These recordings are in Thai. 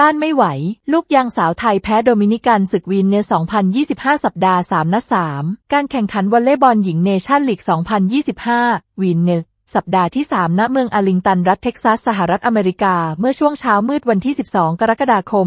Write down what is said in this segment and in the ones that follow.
ต้านไม่ไหว ลูกยางสาวไทยแพ้โดมินิกันศึกวินเน2025 สัปดาห์ 3 นัด 3 การแข่งขันวอลเลย์บอลหญิงเนชั่นลีก 2025 วินเนสัปดาห์ที่ 3 ณ เมืองอาร์ลิงตัน รัฐเท็กซัส สหรัฐอเมริกา เมื่อช่วงเช้ามืดวันที่ 12 กรกฎาคม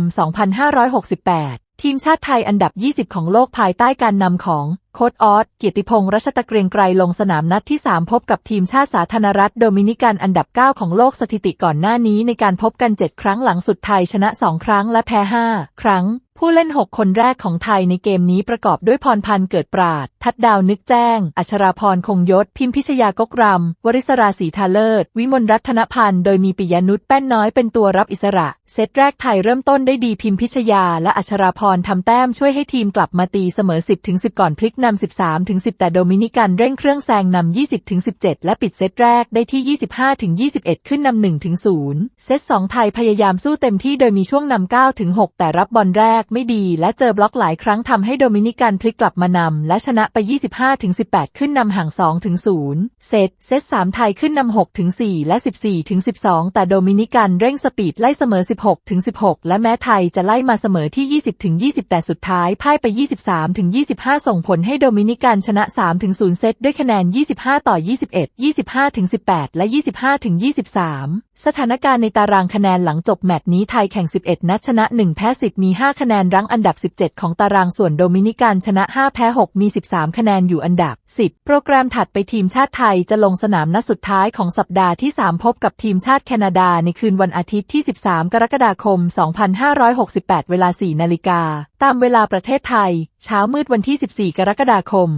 2568 ทีมชาติไทยอันดับ 20 ของโลกภายใต้การนำของโค้ดออสเกียรติพงษ์รัชตะเกรียงไกรลงสนามนัดที่ 3 พบกับทีมชาติสาธารณรัฐโดมินิกันอันดับ 9 ของโลกสถิติก่อนหน้านี้ในการพบกัน 7 ครั้งหลังสุดไทยชนะ 2 ครั้งและแพ้ 5 ครั้ง ผู้เล่น 6 คนแรกของไทยในเกมนี้ประกอบด้วยพรพันธ์เกิดปราด ทัดดาวนึกแจ้ง อัชราพรคงยศ พิมพิชยากกรำ วริศราศีทาเลิศ วิมลรัตนพันธ์ โดยมีปิยนุชแป้นน้อยเป็นตัวรับอิสระ เซตแรกไทยเริ่มต้นได้ดีพิมพิชยา และอัชราพรทำแต้มช่วยให้ทีมกลับมาตีเสมอ 10-10 ก่อนพลิกนำ13 10 แต่โดมินิกันเร่งเครื่องแซงนำ20 17 และปิดเซตแรกได้ที่ 25 21 ขึ้นนำ1 0เซต2ไทยพยายามสู้เต็มที่โดยมีช่วงนำ9 6แต่รับบอลแรกไม่ดี และเจอบล็อกหลายครั้งทำให้โดมินิกันพลิกกลับมานำและชนะไป 25 18 ขึ้นนำห่าง 2 0 เซตเซต3ไทยขึ้นนำ 6 4 และ 14 12 แต่โดมินิกันเร่งสปีดไล่เสมอ 16 16 และแม้ไทยจะไล่มาเสมอที่ 20 20 แต่สุดท้ายพ่ายไป 23 25 ส่งผลให้โดมินิกันชนะ 3-0 เซตด้วยคะแนน 25 ต่อ 21 25 18 และ 25 23 สถานการณ์ในตารางคะแนนหลังจบแมตช์นี้ไทยแข่ง 11 นัดชนะ 1 แพ้ 10 มี 5 คะแนนรั้งอันดับ 17 ของตารางส่วนโดมินิกันชนะ 5 แพ้ 6 มี 13 คะแนนอยู่อันดับ 10 โปรแกรมถัดไปทีมชาติไทยจะลงสนามนัดสุดท้ายของสัปดาห์ที่ 3 พบกับทีมชาติแคนาดาในคืนวันอาทิตย์ที่ 13 กรกฎาคม 2568 เวลา 4 นาฬิกา ตามเวลาประเทศไทย เช้ามืดวันที่ 14 กรกฎาคม